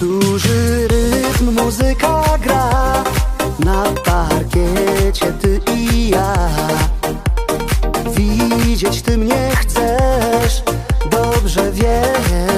Duży rytm, muzyka gra. Na parkiecie ty i ja. Widzieć ty mnie chcesz. Dobrze wiesz.